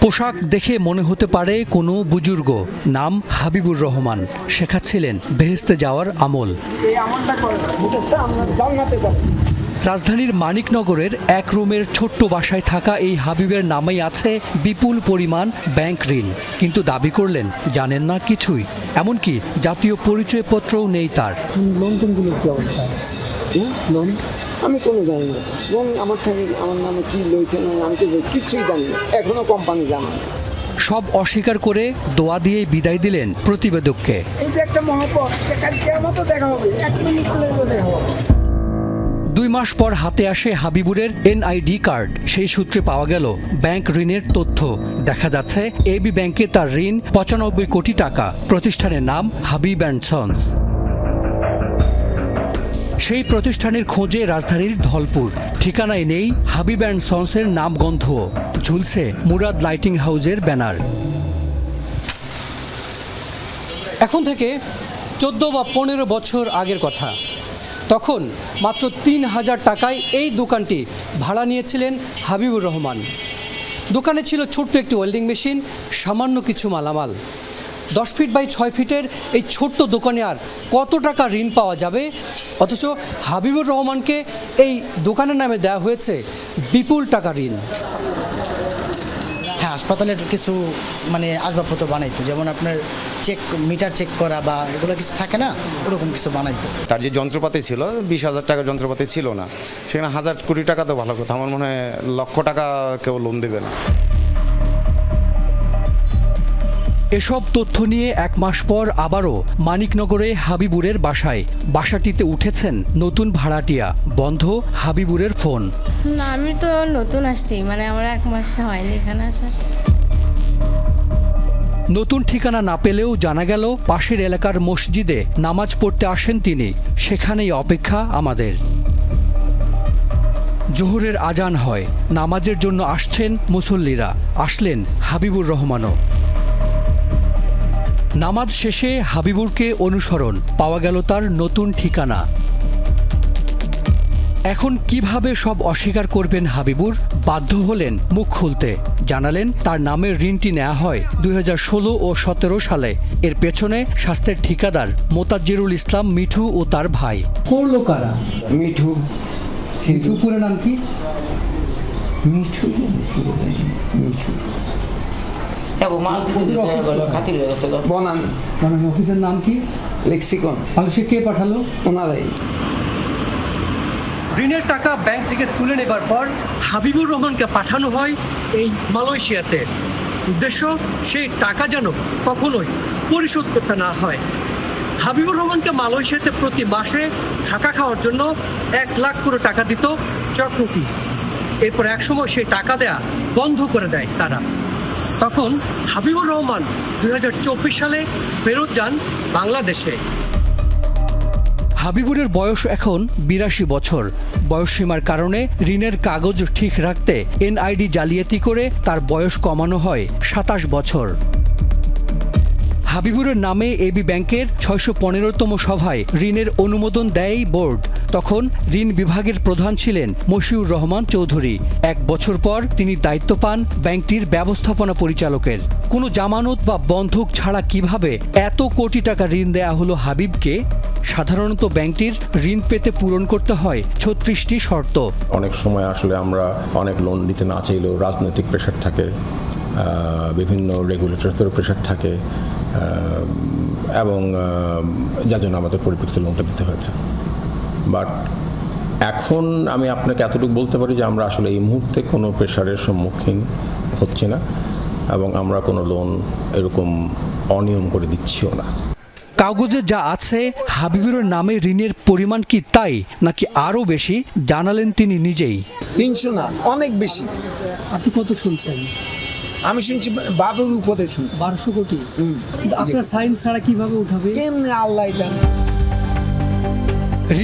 পোশাক দেখে মনে হতে পারে কোনো বুজুর্গ। নাম হাবিবুর রহমান। শেখাচ্ছিলেন বেহেস্তে যাওয়ার আমল। রাজধানীর মানিকনগরের এক রুমের ছোট্ট বাসায় থাকা এই হাবিবের নামেই আছে বিপুল পরিমাণ ব্যাংক ঋণ। কিন্তু দাবি করলেন জানেন না কিছুই। এমনকি জাতীয় পরিচয়পত্রও নেই তার। লোন টোনগুলোর কি অবস্থা? লোন আমি কোনো জানি না। এবং আমার থেকে আমার নামে কি লইছে না আমি তো কিছুই জানি না। এখনও কোম্পানি জানা না। সব অস্বীকার করে দোয়া দিয়ে বিদায় দিলেন প্রতিবেদককে। এই যে একটা মহাপথ মতো দেখা হবে? এক মিনিট দেখা হবে। দুই মাস পর হাতে আসে হাবিবুরের এনআইডি কার্ড। সেই সূত্রে পাওয়া গেল ব্যাংক ঋণের তথ্য। দেখা যাচ্ছে এবি ব্যাংকে তার ঋণ পঁচানব্বই কোটি টাকা। প্রতিষ্ঠানের নাম হাবিব অ্যান্ড সন্স। সেই প্রতিষ্ঠানের খোঁজে রাজধানীর ধলপুর। ঠিকানায় নেই হাবিব অ্যান্ড সন্সের নামগন্ধ ঝুলছে মুরাদ লাইটিং হাউজের ব্যানার। এখন থেকে চোদ্দ বা পনেরো বছর আগের কথা। তখন মাত্র তিন হাজার টাকায় এই দোকানটি ভাড়া নিয়েছিলেন হাবিবুর রহমান। দোকানে ছিল ছোট্ট একটি ওয়েল্ডিং মেশিন, সামান্য কিছু মালামাল। দশ ফিট বাই ছয় ফিটের এই ছোট্ট দোকানে আর কত টাকা ঋণ পাওয়া যাবে? অথচ হাবিবুর রহমানকে এই দোকানের নামে দেওয়া হয়েছে বিপুল টাকা ঋণ। হ্যাঁ হাসপাতালের কিছু মানে আসবাবপত্র বানাইতো যেমন আপনার চেক মিটার চেক করা বা এগুলো কিছু থাকে না? ওরকম কিছু বানাইতো। তার যে যন্ত্রপাতি ছিল বিশ হাজার টাকার যন্ত্রপাতি ছিল না। সেখানে হাজার কোটি টাকা তো ভালো কথা আমার মনে হয় লক্ষ টাকা কেউ লোন দেবে না। এসব তথ্য নিয়ে এক মাস পর আবারও মানিকনগরে হাবিবুরের বাসায়। বাসাটিতে উঠেছেন নতুন ভাড়াটিয়া। বন্ধ হাবিবুরের ফোন। না আমি তো নতুন আসছি মানে আমার এক মাস হয়নি এখানে আসা নতুন ঠিকানা না পেলেও জানা গেল পাশের এলাকার মসজিদে নামাজ পড়তে আসেন তিনি। সেখানেই অপেক্ষা আমাদের। জোহরের আজান হয়। নামাজের জন্য আসছেন মুসল্লিরা। আসলেন হাবিবুর রহমানও। নামাজ শেষে হাবিবুরকে অনুসরণ পাওয়া গেল তার নতুন ঠিকানা। এখন কীভাবে সব অস্বীকার করবেন হাবিবুর? বাধ্য হলেন মুখ খুলতে। জানালেন তার নামের ঋণটি নেওয়া হয় দুই হাজার ষোলো ও সতেরো সালে। এর পেছনে স্বাস্থ্যের ঠিকাদার মোতাজ্জিরুল ইসলাম মিঠু ও তার ভাই। করল কারা? মিঠু। মিঠু পুরো নাম কি? মিঠু। মিঠু। বনান। মানে অফিসের নাম কি? লেক্সিকন। মানুষকে কে পাঠালো? ওনারাই। ঋণের টাকা ব্যাংক থেকে তুলে নেবার পর হাবিবুর রহমানকে পাঠানো হয় এই মালয়েশিয়াতে। উদ্দেশ্য সেই টাকা যেন কখনোই পরিশোধ করতে না হয়। হাবিবুর রহমানকে মালয়েশিয়াতে প্রতি মাসে থাকা খাওয়ার জন্য এক লাখ করে টাকা দিত চক্রটি এরপর একসময় সেই টাকা দেয়া বন্ধ করে দেয় তারা। তখন হাবিবুর রহমান দুই হাজার চব্বিশ সালে ফেরত যান বাংলাদেশে। হাবিবুরের বয়স এখন বিরাশি বছর। বয়সসীমার কারণে ঋণের কাগজ ঠিক রাখতে এনআইডি জালিয়াতি করে তার বয়স কমানো হয় সাতাশ বছর। হাবিবুরের নামে এবি ব্যাংকের ছয়শো পনেরোতম সভায় ঋণের অনুমোদন দেয় বোর্ড। তখন ঋণ বিভাগের প্রধান ছিলেন মশিউর রহমান চৌধুরী। এক বছর পর তিনি দায়িত্ব পান ব্যাংকটির ব্যবস্থাপনা পরিচালকের। কোনো জামানত বা বন্ধক ছাড়া কীভাবে এত কোটি টাকা ঋণ দেয়া হলো হাবিবকে? সাধারণত ব্যাংকটির ঋণ পেতে পূরণ করতে হয় ছত্রিশটি শর্ত। অনেক সময় আসলে আমরা অনেক লোন দিতে না চাইলেও রাজনৈতিক প্রেশার থাকে বিভিন্ন রেগুলেটরদের প্রেশার থাকে এবং যার জন্য আমাদের পরিপ্রেক্ষিতে লোনটা দিতে হয়েছে। বাট এখন আমি আপনাকে এতটুকু বলতে পারি যে আমরা আসলে এই মুহূর্তে কোনো প্রেশারের সম্মুখীন হচ্ছে না এবং আমরা কোনো লোন এরকম অনিয়ম করে দিচ্ছিও না। কাগজে যা আছে হাবিবুরের নামে ঋণের পরিমাণ কি তাই নাকি আরও বেশি জানালেন তিনি নিজেই। তিনশো না অনেক বেশি। আপনি কত শুনছেন? আমি শুনছি বাবুর উপরে শুনছি? বারোশো কোটি? কিন্তু আপনার সাইন ছাড়া কীভাবে উঠাবে? কেমনি আল্লাহ জানে?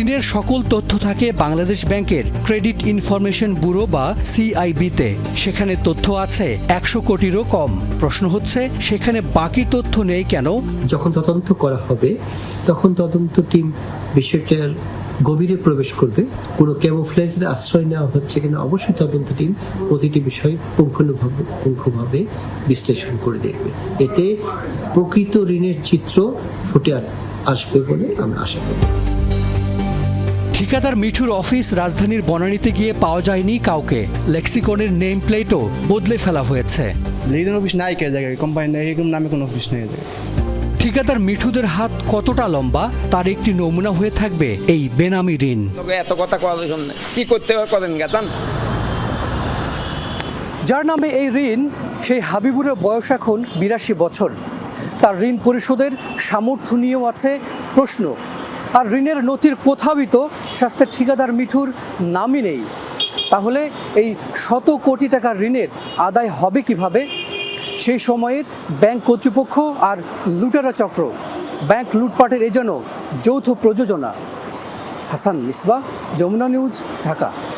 ঋণের সকল তথ্য থাকে বাংলাদেশ ব্যাংকের ক্রেডিট ইনফরমেশন ব্যুরো বা সিআইবিতে। সেখানে তথ্য আছে একশো কোটিরও কম। প্রশ্ন হচ্ছে সেখানে বাকি তথ্য নেই কেন? যখন তদন্ত করা হবে তখন তদন্ত টিম বিষয়টার গভীরে প্রবেশ করবে। কোনো ক্যামোফ্লেজের আশ্রয় নেওয়া হচ্ছে কিনা অবশ্যই তদন্ত টিম প্রতিটি বিষয় পুঙ্খানুভাবে পুঙ্খভাবে বিশ্লেষণ করে দেখবে। এতে প্রকৃত ঋণের চিত্র ফুটে আসবে বলে আমরা আশা করি। ঠিকাদার মিঠুর অফিস রাজধানীর বনানীতে গিয়ে পাওয়া যায়নি কাউকে। লেক্সিকনের নেম প্লেটও বদলে ফেলা হয়েছে। লিজন অফিস নাই কে জায়গায়। কোম্পানি নেই এরকম নামে কোনো অফিস নেই জায়গায়। ঠিকাদার মিঠুদের হাত কতটা লম্বা তার একটি নমুনা হয়ে থাকবে এই বেনামি ঋণ। এত কথা কি করতে হবে করেন গেছেন যার নামে এই ঋণ সেই হাবিবুরের বয়স এখন বিরাশি বছর। তার ঋণ পরিশোধের সামর্থ্য নিয়েও আছে প্রশ্ন। আর ঋণের নথির কোথাওই তো স্বাস্থ্যের ঠিকাদার মিঠুর নামই নেই। তাহলে এই শত কোটি টাকার ঋণের আদায় হবে কীভাবে? সেই সময়ের ব্যাংক কর্তৃপক্ষ আর লুটেরা চক্র, ব্যাংক লুটপাটের এজন্য যৌথ প্রযোজনা। হাসান মিসবা, যমুনা নিউজ, ঢাকা।